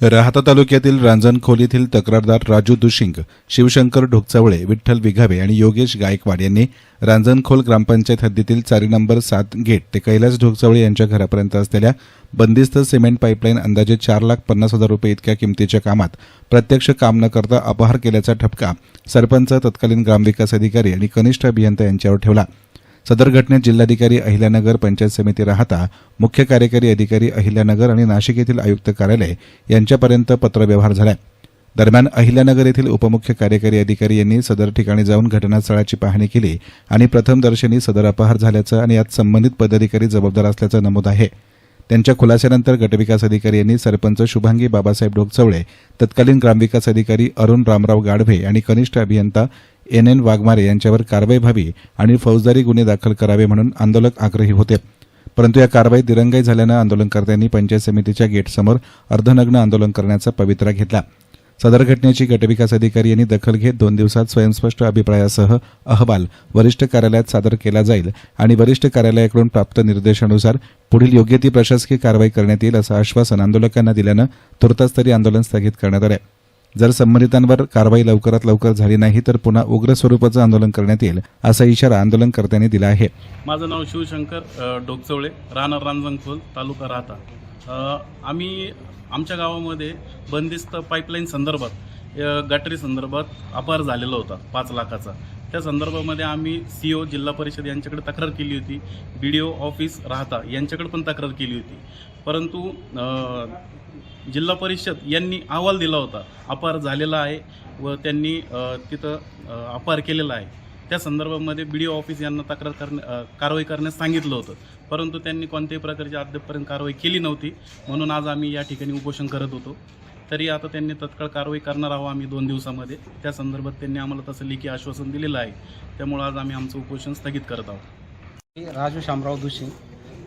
राहता तालुक्यातील रांजणखोल येथील तक्रारदार राजू दुशिंग शिवशंकर ढोकचवळे विठ्ठल विघावे आणि योगेश गायकवाड यांनी रांजणखोल ग्रामपंचायत हद्दीतील चारी नंबर सात गेट ते कैलास ढोकचवळे यांच्या घरापर्यंत असलेल्या बंदिस्त सिमेंट पाईपलाईन अंदाजे चार लाख पन्नास हजार रुपये इतक्या किमतीच्या कामात प्रत्यक्ष काम न करता अपहार केल्याचा ठपका सरपंच तत्कालीन ग्रामविकास अधिकारी आणि कनिष्ठ अभियंता यांच्यावर ठेवला. सदर घटनेत जिल्हाधिकारी अहिल्यानगर पंचायत समिती राहता मुख्य कार्यकारी अधिकारी अहिल्यानगर आणि नाशिक येथील आयुक्त कार्यालय यांच्यापर्यंत पत्रव्यवहार झाला दरम्यान अहिल्यानगर येथील उपमुख्य कार्यकारी अधिकारी यांनी सदर ठिकाणी जाऊन घटनास्थळाची पाहणी केली आणि प्रथमदर्शनी सदर अपहार झाल्याचं आणि यात संबंधित पदाधिकारी जबाबदार असल्याचं नमूद आहे. त्यांच्या खुलास्यानंतर गटविकास अधिकारी यांनी सरपंच शुभांगी बाबासाहेब ढोकचवळे तत्कालीन ग्रामविकास अधिकारी अरुण रामराव गाढवे आणि कनिष्ठ अभियंता एन एन वाघमारे यांच्यावर कारवाई व्हावी आणि फौजदारी गुन्हे दाखल करावे म्हणून आंदोलक आग्रही होते. परंतु या कारवाईत दिरंगाई झाल्यानं आंदोलनकर्त्यांनी पंचायत समितीच्या गेटसमोर अर्धनग्न आंदोलन करण्याचा पवित्रा घेतला. सदर घटनेची गटविकास अधिकारी यांनी दखल घेत दोन दिवसात स्वयंस्पष्ट अभिप्रायासह अहवाल वरिष्ठ कार्यालयात सादर केला जाईल आणि वरिष्ठ कार्यालयाकडून प्राप्त निर्देशानुसार पुढील योग्य ती प्रशासकीय कारवाई करण्यात येईल असं आश्वासन आंदोलकांना दिल्यानं तुर्तास तरी आंदोलन स्थगित करण्यात आलं जर संबंधितांवर कारवाई लवकरात लवकर झाली नाही तर पुन्हा उग्र स्वरूपाचं आंदोलन करण्यात येईल असा इशारा आंदोलनकर्त्यांनी दिला आहे. माझं नाव शिवशंकर डोकचवळे राहणार रांजणखोल तालुका राहता. आम्ही आमच्या गावामध्ये बंदिस्त पाईपलाईन संदर्भात गटरी गटारी संदर्भात अपहार झालेला होता पाच लाखाचा. त्या संदर्भामध्ये आम्ही सी ओ जिल्हा परिषद यांच्याकडे तक्रार केली होती बी डी ओ ऑफिस राहता यांच्याकडे पण तक्रार केली होती. परंतु जिल्हा परिषद यांनी अहवाल दिला होता. अपार झालेला आहे व त्यांनी तिथं अपार केलेला आहे. त्या संदर्भामध्ये बी डी ओ ऑफिस यांना तक्रार करण्या कारवाई करण्यास सांगितलं होतं. परंतु त्यांनी कोणत्याही प्रकारची अद्यापपर्यंत कारवाई केली नव्हती. म्हणून आज आम्ही या ठिकाणी उपोषण करत होतो. तरी आता त्यांनी तत्काळ कारवाई करणार आहोत आम्ही दोन दिवसामध्ये. त्या संदर्भात त्यांनी आम्हाला तसं लेखी आश्वासन दिलेलं आहे. त्यामुळं आज आम्ही आमचं उपोषण स्थगित करत आहोत. मी राजू शामराव जोशी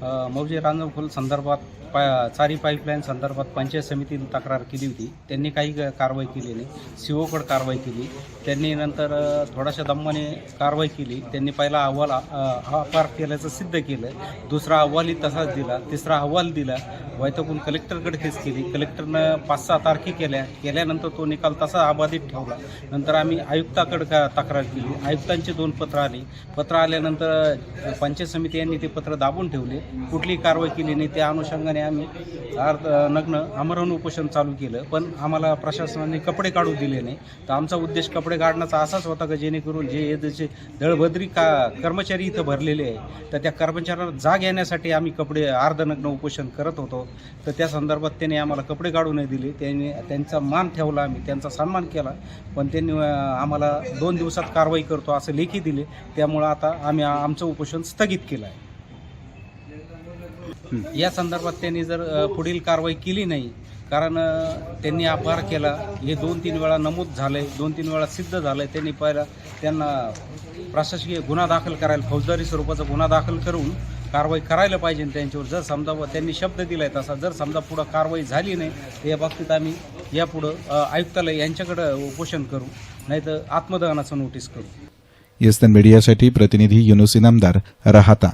अ, मौजे रांजणखोल संदर्भात पा चारी पाईपलाईन संदर्भात पंचायत समितीने तक्रार केली होती. त्यांनी काही क- कारवाई केली नाही. सी ओकड कारवाई केली. त्यांनी नंतर थोड्याशा दम्माने कारवाई केली. त्यांनी पहिला अहवाल अ, हा केल्याचं सिद्ध केलं. दुसरा अहवालही तसाच दिला. तिसरा अहवाल दिला. वैतकून कलेक्टरकडे केस केली. कलेक्टरनं पाच सहा तारखे केल्या. केल्यानंतर तो निकाल तसा अबाधित ठेवला. नंतर आम्ही आयुक्ताकडे का तक्रार केली. आयुक्तांची दोन पत्र आली. पत्र आल्यानंतर पंचायत समिती यांनी ते पत्र दाबून ठेवले. कुठलीही कारवाई केली नाही. त्या अनुषंगाने आम्ही अर्ध नग्न आमरण उपोषण चालू केलं. पण आम्हाला प्रशासनाने कपडे काढू दिले नाही. तर आमचा उद्देश कपडे काढण्याचा असाच होता का जेणेकरून जे जसे दळभद्री का कर्मचारी इथं भरलेले आहे तर त्या कर्मचाऱ्यांना जाग येण्यासाठी आम्ही कपडे अर्धनग्न उपोषण करत होतो. तर त्या संदर्भात त्यांनी आम्हाला कपडे काढू नाही दिले. त्यांनी त्यांचा मान ठेवला आम्ही त्यांचा सन्मान केला. पण त्यांनी आम्हाला दोन दिवसात कारवाई करतो असं लेखी दिले. त्यामुळं आता आम्ही आमचं उपोषण स्थगित केलं आहे. या संदर्भात त्यांनी जर पुढील कारवाई केली नाही कारण त्यांनी अपहार केला. हे दोन तीन वेळा नमूद झालंय दोन तीन वेळा सिद्ध झालंय. त्यांनी पहिला त्यांना प्रशासकीय गुन्हा दाखल करायला फौजदारी स्वरूपाचा गुन्हा दाखल करून कारवाई करायला पाहिजे त्यांच्यावर. जर समजा त्यांनी शब्द दिलाय तसा जर समजा पुढं कारवाई झाली नाही तर या बाबतीत आम्ही यापुढं आयुक्तालय यांच्याकडं उपोषण करू नाहीतर आत्मदहनाचं नोटीस करू. येस्टर्न मीडियासाठी प्रतिनिधी युनुस इनामदार राहता